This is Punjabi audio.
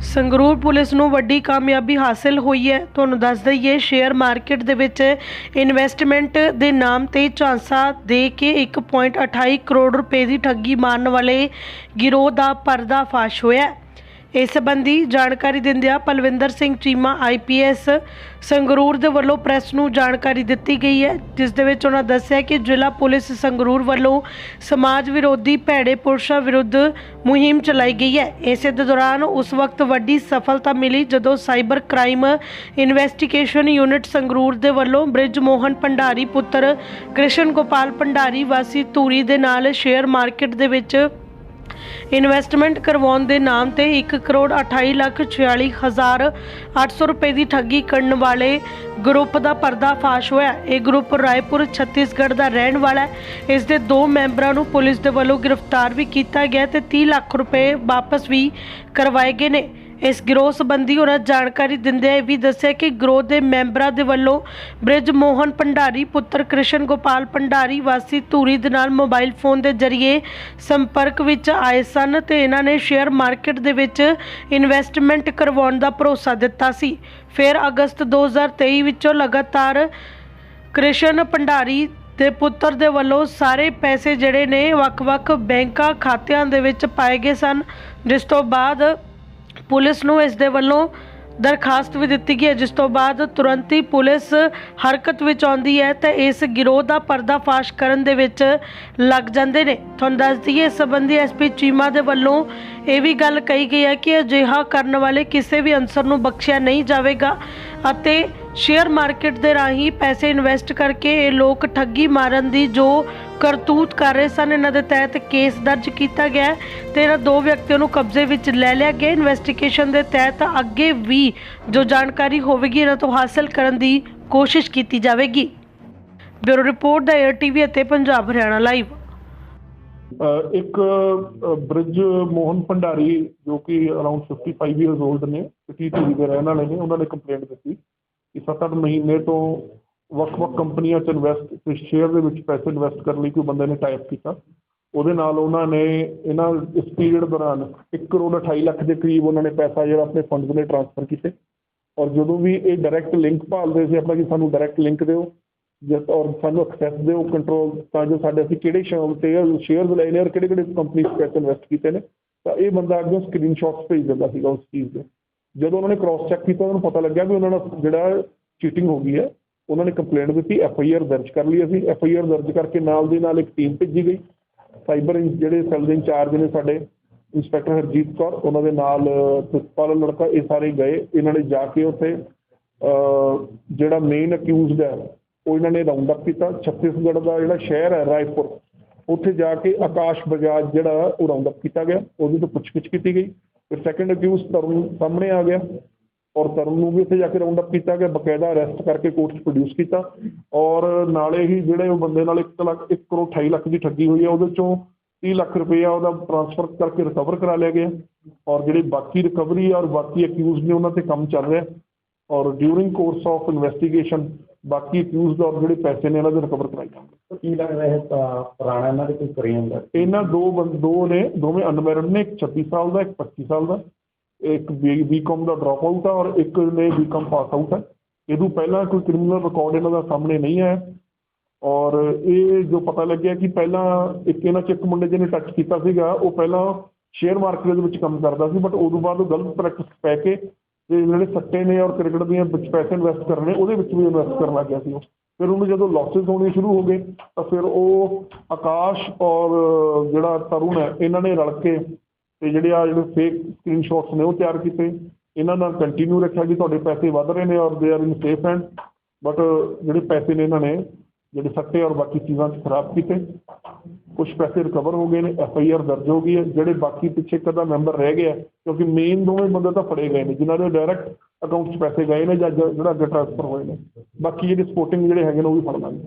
ਸੰਗਰੂਰ ਪੁਲਿਸ ਨੂੰ ਵੱਡੀ ਕਾਮਯਾਬੀ ਹਾਸਲ ਹੋਈ ਹੈ। ਤੁਹਾਨੂੰ ਦੱਸ ਦਈਏ, ਸ਼ੇਅਰ ਮਾਰਕੀਟ ਦੇ ਵਿੱਚ ਇਨਵੈਸਟਮੈਂਟ ਦੇ ਨਾਮ ਤੇ ਝਾਂਸਾ ਦੇ ਕੇ 1.28 ਕਰੋੜ ਰੁਪਏ ਦੀ ਠੱਗੀ ਮਾਰਨ ਵਾਲੇ ਗਿਰੋਹ ਦਾ ਪਰਦਾਫਾਸ਼ ਹੋਇਆ। ਇਸ ਸੰਬੰਧੀ ਜਾਣਕਾਰੀ ਦਿੰਦਿਆਂ ਪਲਵਿੰਦਰ ਸਿੰਘ ਚੀਮਾ ਆਈਪੀਐਸ ਸੰਗਰੂਰ ਦੇ ਵੱਲੋਂ ਪ੍ਰੈਸ ਨੂੰ ਜਾਣਕਾਰੀ ਦਿੱਤੀ ਗਈ ਹੈ, ਜਿਸ ਦੇ ਵਿੱਚ ਉਹਨਾਂ ਦੱਸਿਆ ਕਿ ਜ਼ਿਲ੍ਹਾ ਪੁਲਿਸ ਸੰਗਰੂਰ ਵੱਲੋਂ ਸਮਾਜ ਵਿਰੋਧੀ ਭੈੜੇ ਪੁਰਸ਼ਾਂ ਵਿਰੁੱਧ ਮੁਹਿੰਮ ਚਲਾਈ ਗਈ ਹੈ। ਇਸੇ ਦੇ ਦੌਰਾਨ ਉਸ ਵਕਤ ਵੱਡੀ ਸਫਲਤਾ ਮਿਲੀ ਜਦੋਂ cyber crime investigation unit Sangrur ਦੇ ਵੱਲੋਂ ਬ੍ਰਿਜ ਮੋਹਨ ਭੰਡਾਰੀ ਪੁੱਤਰ ਕ੍ਰਿਸ਼ਨ ਗੋਪਾਲ ਭੰਡਾਰੀ ਵਾਸੀ ਧੂਰੀ ਦੇ ਨਾਲ ਸ਼ੇਅਰ ਮਾਰਕੀਟ ਦੇ ਵਿੱਚ ਇਨਵੈਸਟਮੈਂਟ ਕਰਵਾਉਣ ਦੇ ਨਾਮ ਤੇ 1 ਕਰੋੜ 28 ਲੱਖ 46 ਹਜ਼ਾਰ 800 ਰੁਪਏ ਦੀ ਠੱਗੀ ਕਰਨ ਵਾਲੇ ਗਰੁੱਪ ਦਾ ਪਰਦਾਫਾਸ਼ ਹੋਇਆ। ਇਹ ਗਰੁੱਪ ਰਾਏਪੁਰ, ਛੱਤੀਸਗੜ੍ਹ ਦਾ ਰਹਿਣ ਵਾਲਾ ਹੈ। ਇਸ ਦੇ ਦੋ ਮੈਂਬਰਾਂ ਨੂੰ ਪੁਲਿਸ ਦੇ ਵੱਲੋਂ ਗ੍ਰਿਫਤਾਰ ਵੀ ਕੀਤਾ ਗਿਆ ਤੇ 30 ਲੱਖ ਰੁਪਏ ਵਾਪਸ ਵੀ ਕਰਵਾਏ ਗਏ ਨੇ। ਇਸ ਗਿਰੋਹ ਸੰਬੰਧੀ ਉਹਨਾਂ ਜਾਣਕਾਰੀ ਦਿੰਦਿਆਂ ਇਹ ਵੀ ਦੱਸਿਆ ਕਿ ਗਿਰੋਹ ਦੇ ਮੈਂਬਰਾਂ ਦੇ ਵੱਲੋਂ ਬ੍ਰਿਜ ਮੋਹਨ ਭੰਡਾਰੀ, ਪੁੱਤਰ ਕ੍ਰਿਸ਼ਨ ਗੋਪਾਲ ਭੰਡਾਰੀ, ਵਾਸੀ ਧੂਰੀ ਦੇ ਨਾਲ ਮੋਬਾਈਲ ਫੋਨ ਦੇ ਜ਼ਰੀਏ ਸੰਪਰਕ ਵਿੱਚ ਆਏ ਸਨ ਤੇ ਇਹਨਾਂ ਨੇ ਸ਼ੇਅਰ ਮਾਰਕੀਟ ਦੇ ਵਿੱਚ ਇਨਵੈਸਟਮੈਂਟ ਕਰਵਾਉਣ ਦਾ ਭਰੋਸਾ ਦਿੱਤਾ ਸੀ। ਫਿਰ ਅਗਸਤ 2023 ਵਿੱਚੋਂ ਲਗਾਤਾਰ ਕ੍ਰਿਸ਼ਨ ਭੰਡਾਰੀ ਦੇ ਪੁੱਤਰ ਦੇ ਵੱਲੋਂ ਸਾਰੇ ਪੈਸੇ ਜਿਹੜੇ ਨੇ ਵੱਖ-ਵੱਖ ਬੈਂਕਾਂ ਖਾਤਿਆਂ ਦੇ ਵਿੱਚ ਪਾਏ ਗਏ ਸਨ, ਜਿਸ ਤੋਂ ਬਾਅਦ ਪੁਲਿਸ ਨੂੰ ਇਸ ਦੇ ਵੱਲੋਂ ਦਰਖਾਸਤ ਵੀ ਦਿੱਤੀ ਗਈ ਹੈ, ਜਿਸ ਤੋਂ ਬਾਅਦ ਤੁਰੰਤ ਹੀ ਪੁਲਿਸ ਹਰਕਤ ਵਿੱਚ ਆਉਂਦੀ ਹੈ ਤੇ ਇਸ ਗਿਰੋਹ ਦਾ ਪਰਦਾਫਾਸ਼ ਕਰਨ ਦੇ ਵਿੱਚ ਲੱਗ ਜਾਂਦੇ ਨੇ। ਤੁਹਾਨੂੰ ਦੱਸ ਦਈਏ, ਇਸ ਸੰਬੰਧੀ ਐਸਪੀ ਚੀਮਾ ਦੇ ਵੱਲੋਂ ਇਹ ਵੀ ਗੱਲ ਕਹੀ ਗਈ ਹੈ ਕਿ ਅਜਿਹਾ ਕਰਨ ਵਾਲੇ ਕਿਸੇ ਵੀ ਅਨਸਰ ਨੂੰ ਬਖਸ਼ਿਆ ਨਹੀਂ ਜਾਵੇਗਾ ਅਤੇ ਸ਼ੇਅਰ ਮਾਰਕੀਟ ਦੇ ਰਾਹੀਂ ਪੈਸੇ ਇਨਵੈਸਟ ਕਰਕੇ ਇਹ ਲੋਕ ਠੱਗੀ ਮਾਰਨ ਦੀ ਜੋ ਕਰਤੂਤ ਕਰ ਰਹੇ ਸਨ। ਇਹਨਾਂ ਦੇ ਤਹਿਤ ਕੇਸ ਦਰਜ ਕੀਤਾ ਗਿਆ ਤੇ ਇਹਨਾਂ ਦੋ ਵਿਅਕਤੀਆਂ ਨੂੰ ਕਬਜ਼ੇ ਵਿੱਚ ਲੈ ਲਿਆ ਗਿਆ। ਇਨਵੈਸਟੀਗੇਸ਼ਨ ਦੇ ਤਹਿਤ ਅੱਗੇ ਵੀ ਜੋ ਜਾਣਕਾਰੀ ਹੋਵੇਗੀ, ਇਹਨਾਂ ਤੋਂ ਹਾਸਲ ਕਰਨ ਦੀ ਕੋਸ਼ਿਸ਼ ਕੀਤੀ ਜਾਵੇਗੀ। ਬਿਊਰੋ ਰਿਪੋਰਟ ਦਾ 에ਅਰ ਟੀਵੀ ਅਤੇ ਪੰਜਾਬ ਹਰਿਆਣਾ ਲਾਈਵ। ਇੱਕ ਬ੍ਰਿਜ ਮੋਹਨ ਭੰਡਾਰੀ ਜੋ ਕਿ ਅਰਾਊਂਡ 55 ਇਅਰਸ 올ਡ ਨੇ ਸਿਟੀ ਧੂਰੀ ਦੇ ਰਹਿਣ ਵਾਲੇ ਨੇ, ਉਹਨਾਂ ਨੇ ਕੰਪਲੇਂਟ ਦਿੱਤੀ ਕਿ 7-8 ਮਹੀਨੇ ਤੋਂ ਵੱਖ-ਵੱਖ ਕੰਪਨੀਆਂ 'ਚ ਇਨਵੈਸਟ ਤੇ ਸ਼ੇਅਰ ਦੇ ਵਿੱਚ ਪੈਸੇ ਇਨਵੈਸਟ ਕਰਨ ਲਈ ਕੋਈ ਬੰਦੇ ਨੇ ਟਾਈਪ ਕੀਤਾ। ਉਹਦੇ ਨਾਲ ਉਹਨਾਂ ਨੇ ਇਹਨਾਂ ਇਸ ਪੀਰੀਅਡ ਦੌਰਾਨ 1 ਕਰੋੜ 28 ਲੱਖ ਦੇ ਕਰੀਬ ਉਹਨਾਂ ਨੇ ਪੈਸਾ ਜਿਹੜਾ ਆਪਣੇ ਫੰਡਸ ਨੇ ਟ੍ਰਾਂਸਫਰ ਕੀਤੇ। ਔਰ ਜਦੋਂ ਵੀ ਇਹ ਡਾਇਰੈਕਟ ਲਿੰਕ ਭਾਲਦੇ ਸੀ, ਆਪਣਾ ਕਿ ਸਾਨੂੰ ਡਾਇਰੈਕਟ ਲਿੰਕ ਦਿਓ ਜਸ ਔਰ ਸਾਨੂੰ ਐਕਸੈਸ ਦਿਓ ਕੰਟਰੋਲ ਤਾਂ ਜੋ ਸਾਡੇ ਅਸੀਂ ਕਿਹੜੇ ਸ਼ੇਅਰ ਤੇ ਸ਼ੇਅਰਸ ਲਏ ਨੇ ਔਰ ਕਿਹੜੇ ਕਿਹੜੇ ਕੰਪਨੀ 'ਚ ਪੈਸੇ ਇਨਵੈਸਟ ਕੀਤੇ ਨੇ, ਤਾਂ ਇਹ ਬੰਦਾ ਅੱਗੇ ਸਕਰੀਨਸ਼ਾਟਸ ਭੇਜ ਦਿੰਦਾ ਸੀਗਾ ਉਸ ਚੀਜ਼ ਦੇ ਜਦੋਂ ਉਹਨਾਂ ਨੇ ਕ੍ਰਾਸ ਚੈੱਕ ਕੀਤਾ, ਉਹਨਾਂ ਨੂੰ ਪਤਾ ਲੱਗਿਆ ਵੀ ਉਹਨਾਂ ਨਾਲ ਜਿਹੜਾ ਚੀਟਿੰਗ ਹੋ ਗਈ ਹੈ ਉਹਨਾਂ ਨੇ ਕੰਪਲੇਂਟ ਦਿੱਤੀ ਐਫ ਆਈ ਆਰ ਦਰਜ ਕਰ ਲਈ ਅਸੀਂ। ਐਫ ਆਈ ਆਰ ਦਰਜ ਕਰਕੇ ਨਾਲ ਦੀ ਨਾਲ ਇੱਕ ਟੀਮ ਭੇਜੀ ਗਈ। ਸਾਈਬਰ ਇੰ- ਜਿਹੜੇ ਸੈੱਲ ਦੇ ਇੰਚਾਰਜ ਨੇ ਸਾਡੇ ਇੰਸਪੈਕਟਰ ਹਰਜੀਤ ਕੌਰ, ਉਹਨਾਂ ਦੇ ਨਾਲ ਪ੍ਰਿੰਸੀਪਲ ਲੜਕਾ, ਇਹ ਸਾਰੇ ਗਏ। ਇਹਨਾਂ ਨੇ ਜਾ ਕੇ ਉੱਥੇ ਜਿਹੜਾ ਮੇਨ ਅਕਿਊਜ਼ਡ ਹੈ, ਉਹ ਇਹਨਾਂ ਨੇ ਰਾਉਂਡ ਅਪ ਕੀਤਾ। ਛੱਤੀਸਗੜ੍ਹ ਦਾ ਜਿਹੜਾ ਸ਼ਹਿਰ ਹੈ, ਰਾਏਪੁਰ, ਉੱਥੇ ਜਾ ਕੇ ਆਕਾਸ਼ ਬਜਾਜ ਜਿਹੜਾ ਉਹ ਰਾਉਂਡ ਅਪ ਕੀਤਾ ਗਿਆ। ਉਹਦੀ ਤੋਂ ਪੁੱਛਗਿੱਛ ਕੀਤੀ ਗਈ। ਫਿਰ ਸੈਕੰਡ ਅਕਿਊਜ਼ ਤਰਨ ਸਾਹਮਣੇ ਆ ਗਿਆ। ਔਰ ਤਰਨ ਨੂੰ ਵੀ ਉੱਥੇ ਜਾ ਕੇ ਰਾਉਂਡ ਅਪ ਕੀਤਾ ਗਿਆ ਬਕਾਇਦਾ ਅਰੈਸਟ ਕਰਕੇ ਕੋਰਟ 'ਚ ਪ੍ਰੋਡਿਊਸ ਕੀਤਾ ਔਰ ਨਾਲੇ ਹੀ ਜਿਹੜੇ ਉਹ ਬੰਦੇ ਨਾਲ 1 ਲੱਖ 1 ਕਰੋੜ 28 ਲੱਖ ਦੀ ਠੱਗੀ ਹੋਈ ਹੈ ਉਹਦੇ ਚੋਂ 30 ਲੱਖ ਰੁਪਏਆ ਉਹਦਾ ਟ੍ਰਾਂਸਫਰ ਕਰਕੇ ਰਿਕਵਰ ਕਰਾ ਲਿਆ ਗਿਆ ਔਰ ਜਿਹੜੀ ਬਾਕੀ ਰਿਕਵਰੀ ਔਰ ਬਾਕੀ ਅਕਿਊਜ਼ ਨੇ ਉਹਨਾਂ ਤੇ ਕੰਮ ਚੱਲ ਰਿਹਾ ਔਰ ਡਿਊਰਿੰਗ ਕੋਰਸ ਆਫ ਇਨਵੈਸਟੀਗੇਸ਼ਨ ਬਾਕੀ ਅਕਿਊਜ਼ਡ ਔਰ ਜਿਹੜੇ ਪੈਸੇ ਨੇ ਇਹਨਾਂ ਦੇ ਰਿਕਵਰ ਕਰਾਏ ਜਾਣਗੇ। ਕੀ ਲੱਗਦਾ ਹੈ ਪੁਰਾਣਾ ਇਹਨਾਂ ਦੇ ਕੋਈ ਪ੍ਰੇਮ ਦਾ ਇਹਨਾਂ ਦੋ ਦੋ ਨੇ ਦੋਵੇਂ ਅਨਮੈਰਿਡ ਨੇ ਇੱਕ 26 ਸਾਲ ਦਾ ਇੱਕ 25 ਸਾਲ ਦਾ। ਇੱਕ ਬੀਕਾਮ ਦਾ ਡ੍ਰੌਪ ਆਊਟ ਆ ਔਰ ਇੱਕ ਨੇ ਬੀਕਾਮ ਪਾਸ ਆਊਟ ਹੈ ਇਹ ਪਹਿਲਾਂ ਕੋਈ ਕ੍ਰਿਮੀਨਲ ਰਿਕਾਰਡ ਇਹਨਾਂ ਦਾ ਸਾਹਮਣੇ ਨਹੀਂ ਆਇਆ। ਔਰ ਇਹ ਜੋ ਪਤਾ ਲੱਗਿਆ ਕਿ ਪਹਿਲਾਂ ਇੱਕ ਇਹਨਾਂ ਚ ਇੱਕ ਮੁੰਡੇ ਜਿਹਨੇ ਟੱਚ ਕੀਤਾ ਸੀਗਾ, ਉਹ ਪਹਿਲਾਂ ਸ਼ੇਅਰ ਮਾਰਕੀਟ ਦੇ ਵਿੱਚ ਕੰਮ ਕਰਦਾ ਸੀ ਬਟ ਉਦੋਂ ਬਾਅਦ ਉਹ ਗਲਤ ਪ੍ਰੈਕਟਿਸ ਪੈ ਕੇ ਤੇ ਜਿਹੜੇ ਸੱਟੇ ਨੇ ਔਰ ਕ੍ਰਿਕਟ ਦੀਆਂ ਵਿੱਚ ਪੈਸੇ ਇਨਵੈਸਟ ਕਰਨੇ ਉਹਦੇ ਵਿੱਚ ਵੀ ਇਨਵੈਸਟ ਕਰਨ ਲੱਗ ਗਿਆ ਸੀ ਉਹ। ਫਿਰ ਉਹਨੂੰ ਜਦੋਂ ਲਾਸਸ ਹੋਣੇ ਸ਼ੁਰੂ ਹੋ ਗਏ, ਤਾਂ ਫਿਰ ਉਹ ਆਕਾਸ਼ ਔਰ ਜਿਹੜਾ ਤਰੁਣ ਹੈ, ਇਹਨਾਂ ਨੇ ਰਲ ਕੇ ਤੇ ਜਿਹੜੇ ਆ ਜਿਹੜੇ ਫੇਕ ਸਕਰੀਨਸ਼ਾਟਸ ਨੇ ਉਹ ਤਿਆਰ ਕੀਤੇ। ਇਹਨਾਂ ਨਾਲ ਕੰਟੀਨਿਊ ਰੱਖਿਆ ਕਿ ਤੁਹਾਡੇ ਪੈਸੇ ਵੱਧ ਰਹੇ ਨੇ ਔਰ they are in safe hand but ਜਿਹੜੇ ਪੈਸੇ ਨੇ ਇਹਨਾਂ ਨੇ, ਜਿਹੜੇ ਸੱਟੇ ਔਰ ਬਾਕੀ ਚੀਜ਼ਾਂ 'ਚ ਖਰਾਬ ਕੀਤੇ ਕੁਝ ਪੈਸੇ ਰਿਕਵਰ ਹੋ ਗਏ ਨੇ ਐਫ ਆਈ ਆਰ ਦਰਜ ਹੋ ਗਈ ਹੈ। ਜਿਹੜੇ ਬਾਕੀ ਪਿੱਛੇ ਕਦਾ ਮੈਂਬਰ ਰਹਿ ਗਿਆ, ਕਿਉਂਕਿ ਮੇਨ ਦੋਵੇਂ ਬੰਦੇ ਤਾਂ ਫੜੇ ਗਏ ਨੇ, ਜਿਨ੍ਹਾਂ ਦੇ ਡਾਇਰੈਕਟ ਅਕਾਊਂਟ 'ਚ ਪੈਸੇ ਗਏ ਨੇ ਜਾਂ ਜ- ਜਿਹੜਾ ਅੱਗੇ ਟ੍ਰਾਂਸਫਰ ਹੋਏ ਨੇ। ਬਾਕੀ ਜਿਹੜੇ ਸਪੋਰਟਿੰਗ ਜਿਹੜੇ ਹੈਗੇ ਨੇ ਉਹ ਵੀ ਫੜ ਲਾਂਗੇ